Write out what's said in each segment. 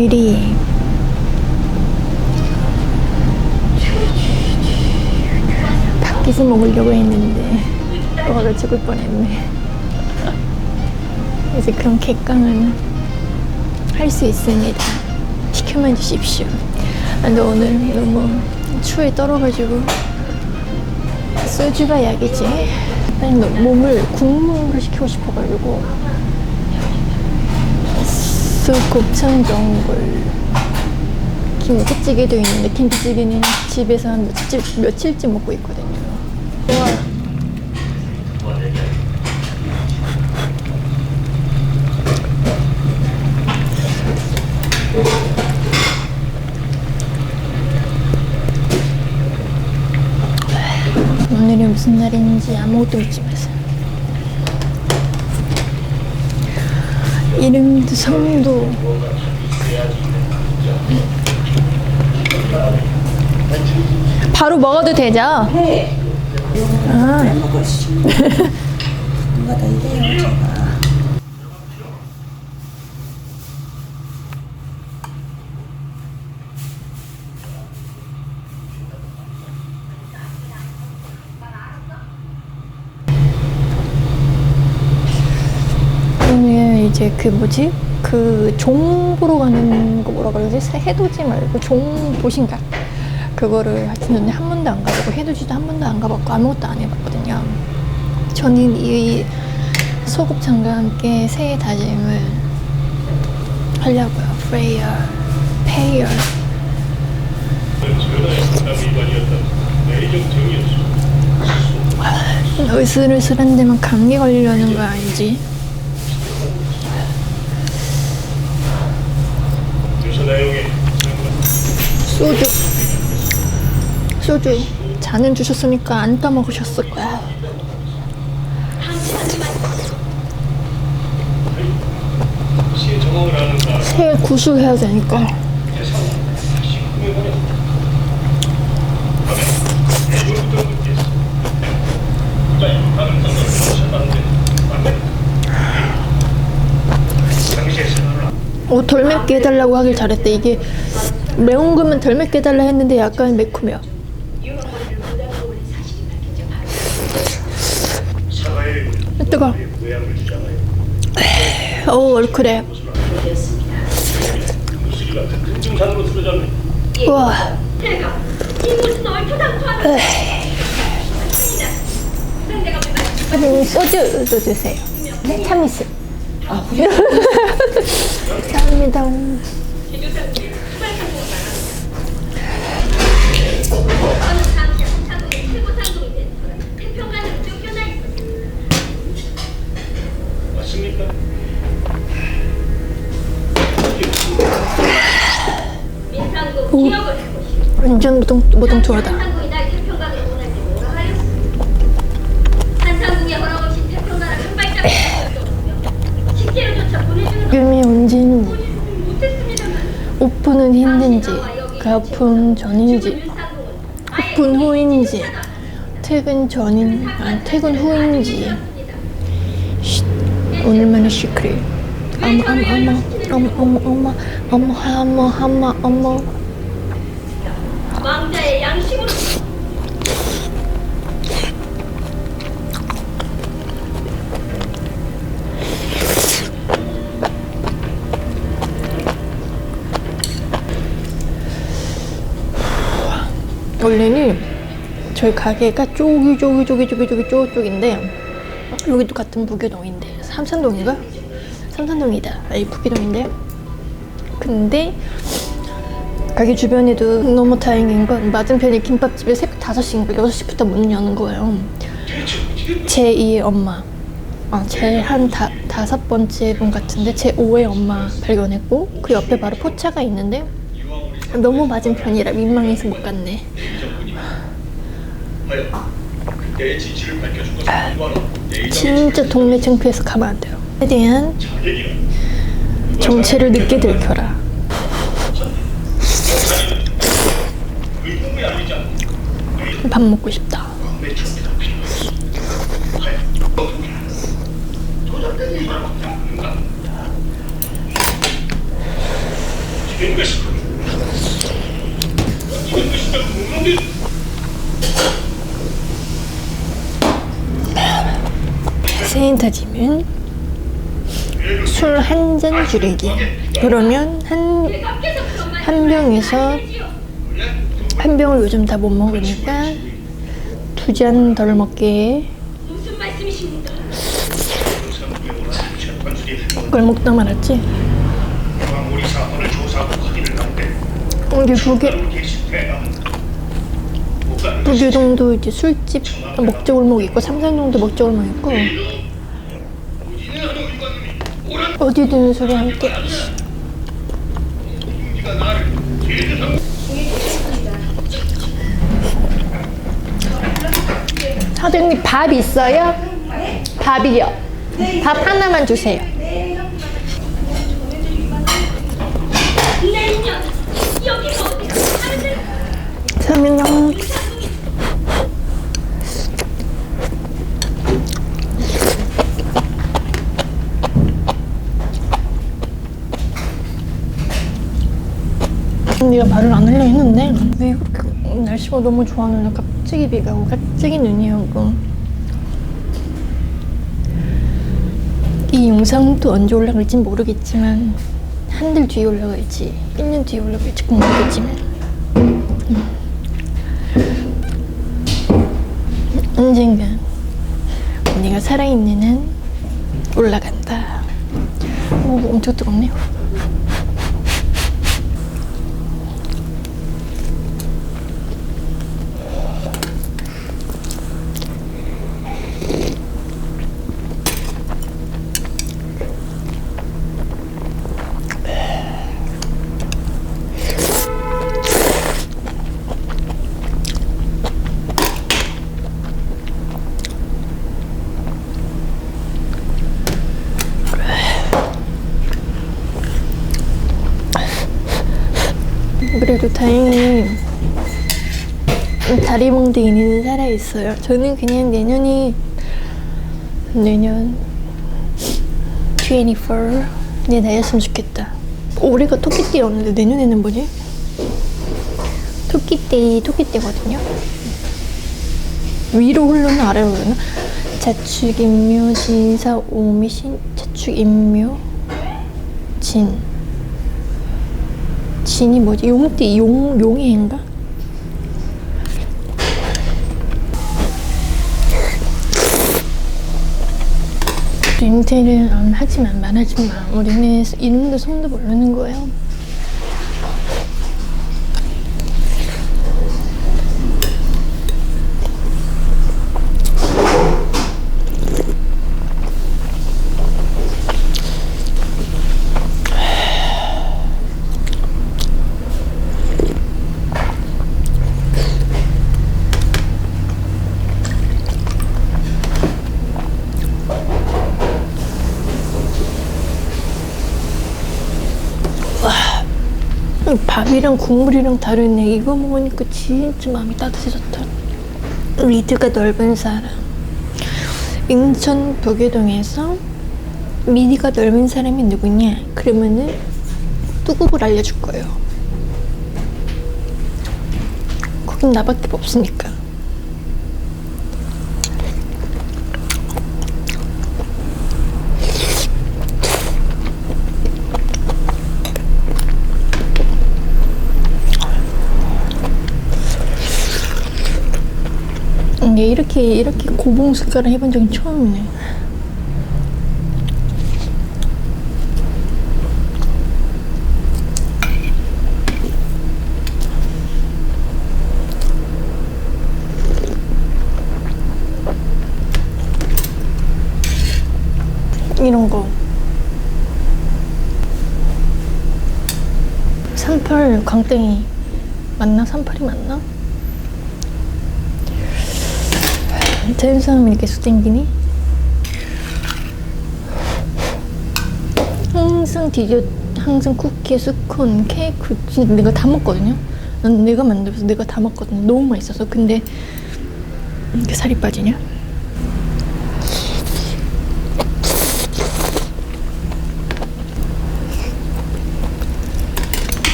오늘이 밖에서 먹으려고 했는데 와가 죽을 뻔했네. 이제 그런 객강은 할 수 있습니다. 시켜만 주십시오. 아, 근데 오늘 너무 추위에 떨어가지고 소주가 약이지. 너 몸을 국물을 시키고 싶어가지고 쑥곱창 전골 김치찌개도 있는데 김치찌개는 집에서 한 며칠, 며칠째 먹고 있거든요. 와. 오늘이 무슨 날인지 아무것도 묻지 마세요. 이름도 성도 바로 먹어도 되죠? 네. 아, 이래요, 제가. 오늘 이제 그 뭐지? 그 종 보러 가는 거 뭐라 그러지? 새- 해돋이 말고 종 보신가? 그거를 하여튼 한 번도 안 가보고 해돋이도 한 번도 안 가봤고 아무것도 안 해봤거든요. 저는 이 소곱창과 함께 새해 다짐을 하려고요. Prayer, prayer. 으슬으슬한 데만 감기 걸리려는 거 아니지? 소주. 소주. 잔은 주셨으니까 안 따먹으셨을 거야. 새해 구수해야 되니까 오, 덜 맵게 해달라고 하길 잘했대 이게 매운 거면 덜 맵게 해달라 했는데 약간 매콤해요 뜨거 오 얼큰해 우와 음, 소주도 주세요 네, 참이슬 아, 그래? 감사합니다. 완전 무동, 무동투하다. 뭐 오픈은 힘든지 가품 전인지 오픈 후인지 퇴근 전인 아 퇴근 후인지. 쉿, 오늘만의 시크릿. 어머 어머 어머 어머 어머 어머 어머 어머 어머 왕자 원래는 저희 가게가 쪼기 쪼기 쪼기 쪼기 쪼기 쪼 쪽인데 여기도 같은 부교동인데 삼산동인가? 삼산동이다. 아니 부교동인데 근데 가게 주변에도 너무 다행인 건 맞은편에 김밥집에 새벽 5시인가 6시부터 문 여는 거예요. 제 2의 엄마. 아, 제한 다섯 번째 분 같은데 제 5의 엄마 발견했고 그 옆에 바로 포차가 있는데 너무 맞은편이라 민망해서 못 갔네. 진짜 동네 창피해서 가면 안 돼요. 최대한. 정체를 늦게 들켜라. 밥 먹고 싶다. 내 준비가 필요해. 조작된 이유를 막지 않는다. 된 것이다. 이런 것이다. 놈들. 세인타짐은 술한 잔 줄이기. 그러면 한, 한 병에서. 한 병을 요즘 다 못 먹으니까 두 잔 덜 먹게 그걸 먹다 말았지. 우리 부교, 게시패는 부교동도 이제 술집 먹자골목 있고 삼산동도 먹자골목 있고 어디든 술이 함께 네가 나를 제대로 사장님 밥 있어요? 밥이요. 밥 하나만 주세요. 여 내가 말을 안 하려 했는데 왜 그렇게 날씨가 너무 좋아하는 갑자기 비가 오고 갑자기 눈이 오고 이 영상도 언제 올라갈지 모르겠지만 한 달 뒤에 올라갈지 1년 뒤에 올라갈지 모르겠지만 언젠간 언니가 살아있는 한 올라간다. 오, 엄청 뜨겁네요. 다행히 다리봉대인은 살아있어요. 저는 그냥 내년이 내년 24, 내 나이였으면 좋겠다. 올해가 토끼띠였는데 내년에는 뭐지? 토끼띠, 토끼띠거든요. 위로 흘러나 아래로 흘러나? 자축, 인묘, 진사, 오미, 신, 자축, 인묘, 진. 진이 뭐지? 용띠, 용, 용의 해인가? 링테를 안 하지만 말하지 마. 우리는 이름도 성도 모르는 거예요. 밥이랑 국물이랑 다르네. 이거 먹으니까 진짜 마음이 따뜻해졌다. 리드가 넓은 사람. 인천 북유동에서 미디가 넓은 사람이 누구냐? 그러면은 뚜굽을 알려줄 거예요. 거긴 나밖에 없으니까. 이게 이렇게 이렇게 고봉 숟가락 해본 적은 처음이네. 이런 거. 38 광땡이 맞나? 38이 맞나? 자연스러움이 계속 땡기니? 항상 디저트, 항상 쿠키, 스콘, 케이크 진짜 내가 다 먹거든요. 난 내가 만들어서 내가 다 먹거든요. 너무 맛있어서. 근데 이렇게 살이 빠지냐?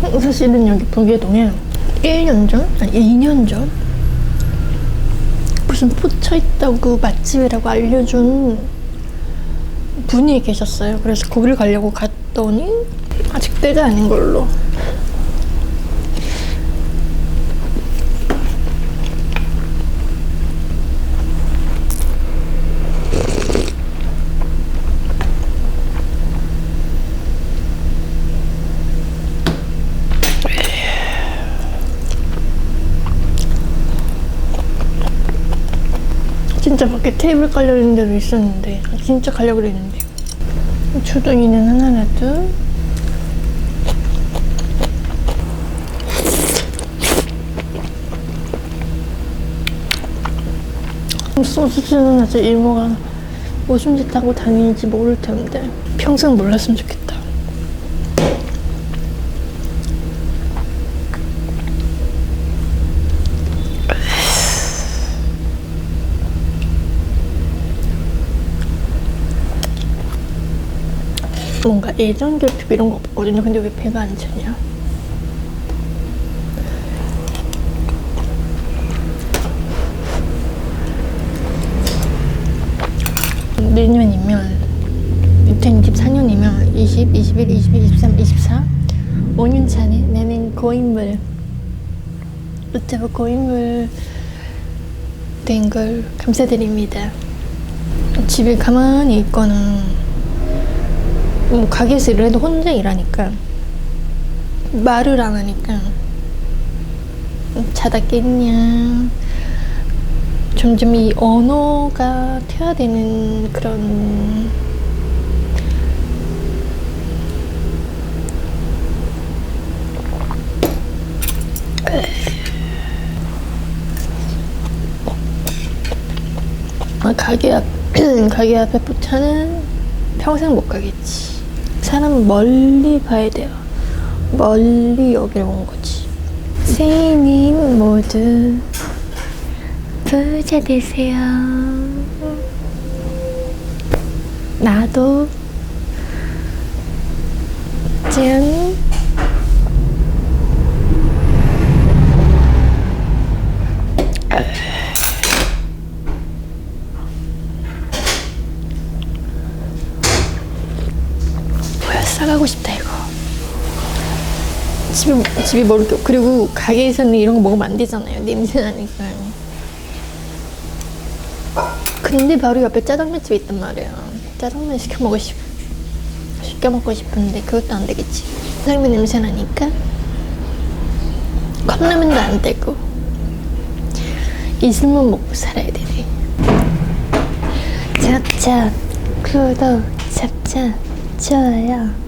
어, 사실은 여기 부계동에 1년 전? 아니 2년 전? 무슨 포차 있다고 맛집이라고 알려준 분이 계셨어요. 그래서 거기를 가려고 갔더니 아직 때가 아닌 걸로. 진짜 밖에 테이블 깔려있는 데도 있었는데 진짜 가려고 그랬는데. 주둥이는 하나라도 소스는 아직 이모가 무슨 짓 하고 다니는지 모를 텐데 평생 몰랐으면 좋겠다 뭔가 예전 결핍 이런 거 없거든요. 근데 왜 배가 안 차냐? 내년이면 2024년이면 20, 21, 22, 23, 24 5년 차네. 내는 고인물. 유튜브 고인물 된 걸 감사드립니다. 집에 가만히 있거나 뭐 가게에서 일해도 혼자 일하니까. 말을 안 하니까. 자다 깼냐. 점점 이 언어가 퇴화되는 그런 아, 가게 앞 가게 앞에 포차는 평생 못 가겠지. 사람은 멀리 봐야 돼요. 멀리 여기를 온 거지. 새해님 모두 부자 되세요. 나도 짠. 싸가고 싶다 이거. 집이 집이 멀게 그리고 가게에서는 이런 거 먹으면 안 되잖아요. 냄새 나니까. 근데 바로 옆에 짜장면 집이 있단 말이야. 짜장면 시켜 먹고 싶 시켜 먹고 싶은데 그것도 안 되겠지. 짜장면 냄새 나니까 컵라면도 안 되고 이슬만 먹고 살아야 되네. 찹찹 구독 찹찹 좋아요.